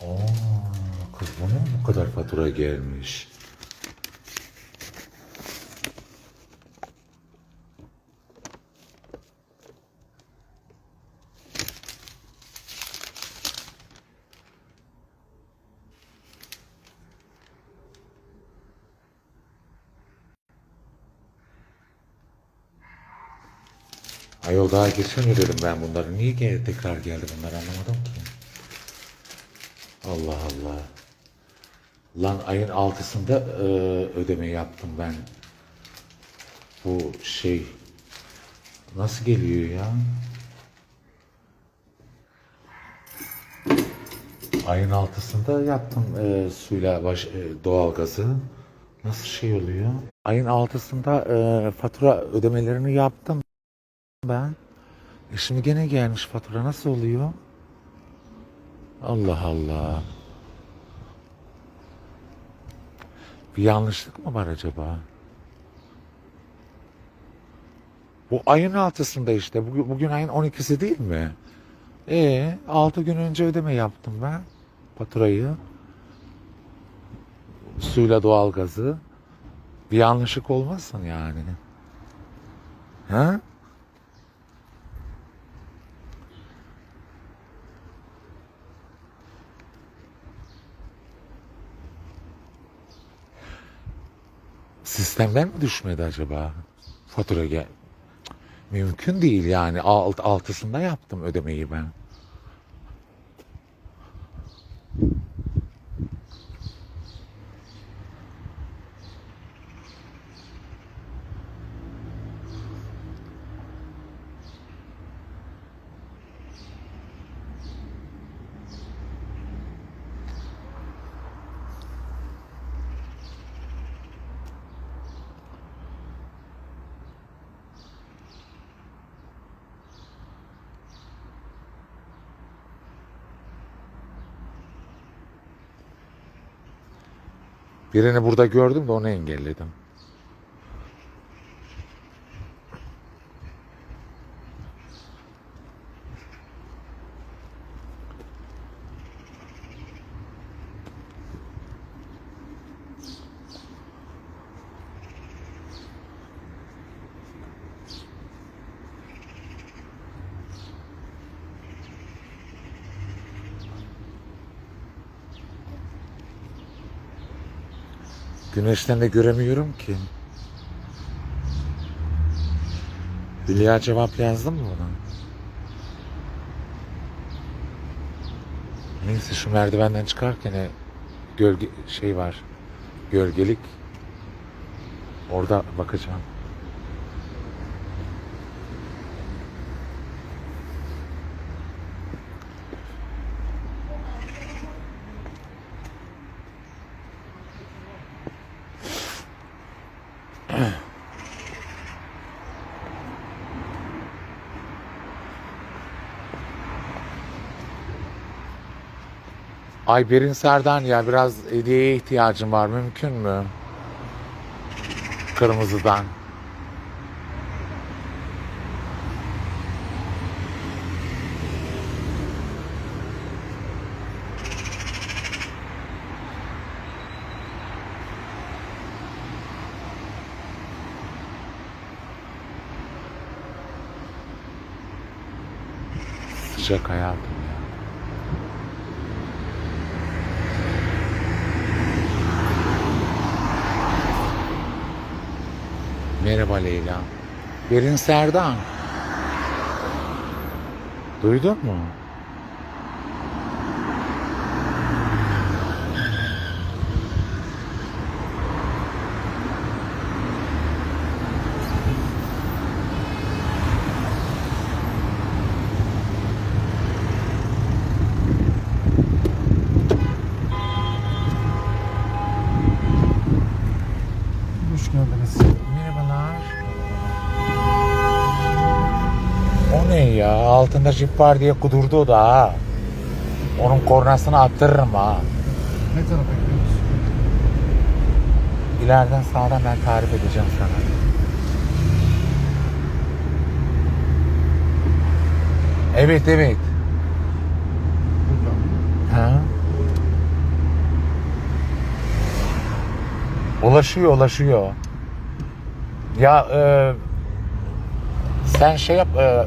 Aa, kız bana bu kadar fatura gelmiş. Ayol daha geçen ödedim ben bunları. Niye gel tekrar geldi bunlar anlamadım ki. Allah Allah. Lan ayın altısında e, ödeme yaptım ben. Bu şey nasıl geliyor ya? Ayın altısında yaptım e, suyla baş, e, doğalgazı. Nasıl şey oluyor? Ayın altısında e, fatura ödemelerini yaptım ben. E şimdi gene gelmiş fatura nasıl oluyor? Allah Allah. Bir yanlışlık mı var acaba? Bu ayın altısında işte. Bugün, bugün ayın 12'si değil mi? E 6 gün önce ödeme yaptım ben. Faturayı. Suyla doğalgazı. Bir yanlışlık olmasın yani. Ha? Sistemden mi düşmedi acaba? Fatura gel. Mümkün değil yani. Alt, altısında yaptım ödemeyi ben. Birini burada gördüm de onu engelledim. Güneşten de göremiyorum ki. Hülya cevap yazdın mı buna? Neyse şu merdivenden çıkarken e, gölge şey var. Gölgelik. Orada bakacağım. Ay Berin Serdan ya biraz hediyeye ihtiyacım var mümkün mü? Kırmızıdan. Sıcak hayatım ya. Merhaba Leyla. Berin Serdan. Duydun mu? Hoş geldiniz. Merhabalar. O ne ya? Altında jip var diye kudurdu o da ha. Onun kornasını attırırım ha. Ne tarafa gidiyoruz? İleriden sağdan ben tarif edeceğim sana. Evet evet. Buradan. Ha? Ulaşıyor ulaşıyor. Ya e, sen şey yap e,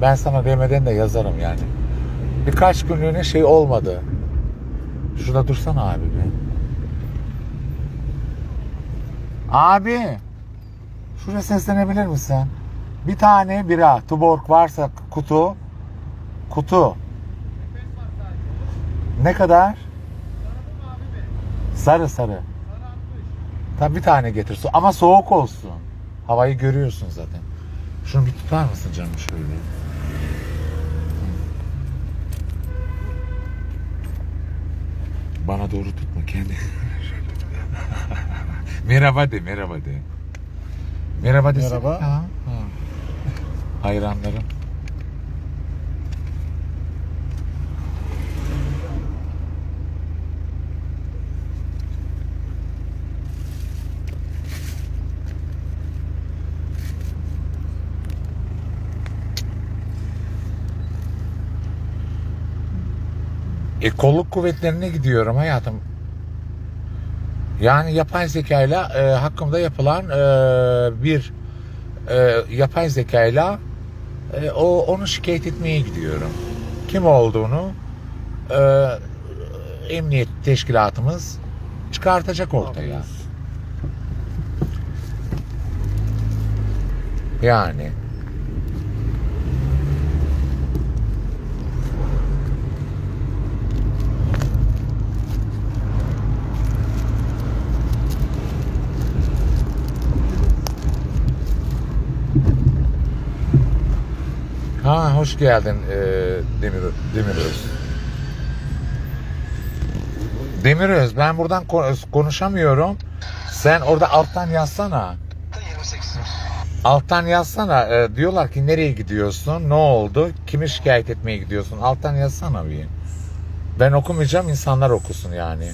ben sana demeden de yazarım yani. Birkaç günlüğüne şey olmadı. Şurada dursana abi bir. Abi. Şuraya seslenebilir misin? Bir tane bira, Tuborg varsa kutu. Kutu. Ne kadar? Sarı sarı. Tabii bir tane getir. Ama soğuk olsun. Havayı görüyorsun zaten. Şunu bir tutar mısın canım şöyle? Bana doğru tutma kendi. merhaba de, merhaba de. Merhaba desene. Merhaba. Ha, ha. Hayranlarım. E kolluk kuvvetlerine gidiyorum hayatım. Yani yapay zekayla e, hakkımda yapılan e, bir e, yapay zekayla e, o onu şikayet etmeye gidiyorum. Kim olduğunu e, emniyet teşkilatımız çıkartacak ortaya. Yani. Ha hoş geldin e, Demir Demiröz. Demiröz ben buradan ko- konuşamıyorum. Sen orada alttan yazsana. 28. Alttan yazsana. E, diyorlar ki nereye gidiyorsun? Ne oldu? Kimi şikayet etmeye gidiyorsun? Alttan yazsana bir. Ben okumayacağım insanlar okusun yani.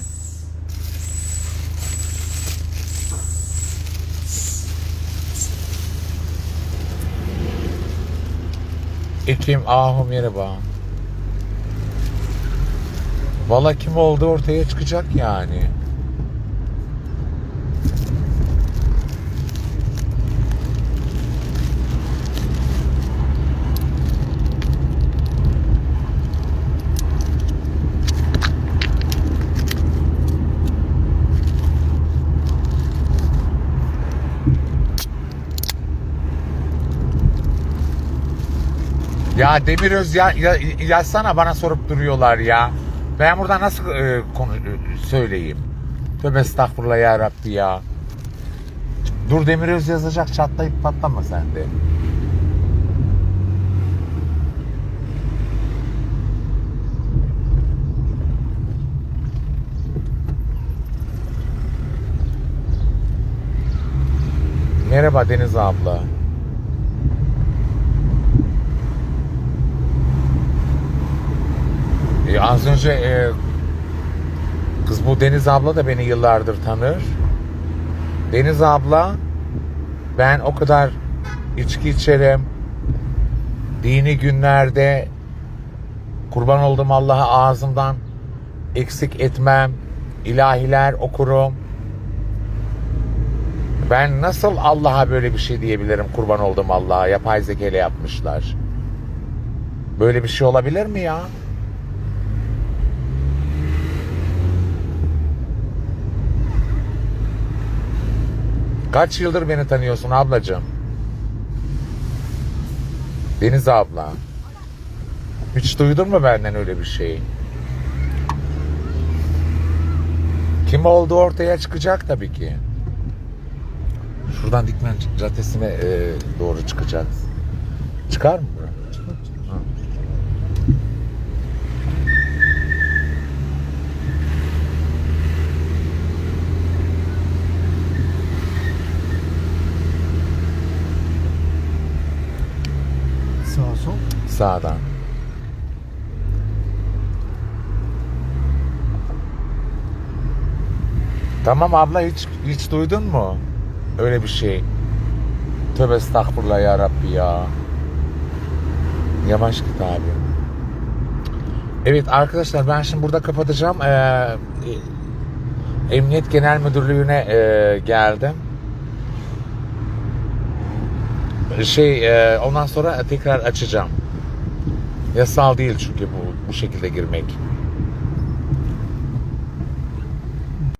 Ekim Ahu merhaba. Valla kim oldu ortaya çıkacak yani. Ya Demiröz ya, ya yazsana bana sorup duruyorlar ya. Ben burada nasıl e, konu e, söyleyeyim? Tövbe estağfurullah ya Rabbi ya. Dur Demiröz yazacak çatlayıp patlama sen de. Merhaba Deniz abla. E, az önce e, kız bu Deniz abla da beni yıllardır tanır. Deniz abla ben o kadar içki içerim. Dini günlerde kurban oldum Allah'a ağzımdan eksik etmem. ilahiler okurum. Ben nasıl Allah'a böyle bir şey diyebilirim kurban oldum Allah'a yapay zeka ile yapmışlar. Böyle bir şey olabilir mi ya? Kaç yıldır beni tanıyorsun ablacığım? Deniz abla. Hiç duydun mu benden öyle bir şey? Kim olduğu ortaya çıkacak tabii ki. Şuradan Dikmen Caddesi'ne e, doğru çıkacağız. Çıkar mı sol. Sağdan. Tamam abla hiç hiç duydun mu? Öyle bir şey. Tövbe estağfurullah ya Rabbi ya. Yavaş git abi. Evet arkadaşlar ben şimdi burada kapatacağım. Ee, Emniyet Genel Müdürlüğü'ne e, geldim. Şey e, ondan sonra tekrar açacağım. Yasal değil çünkü bu bu şekilde girmek.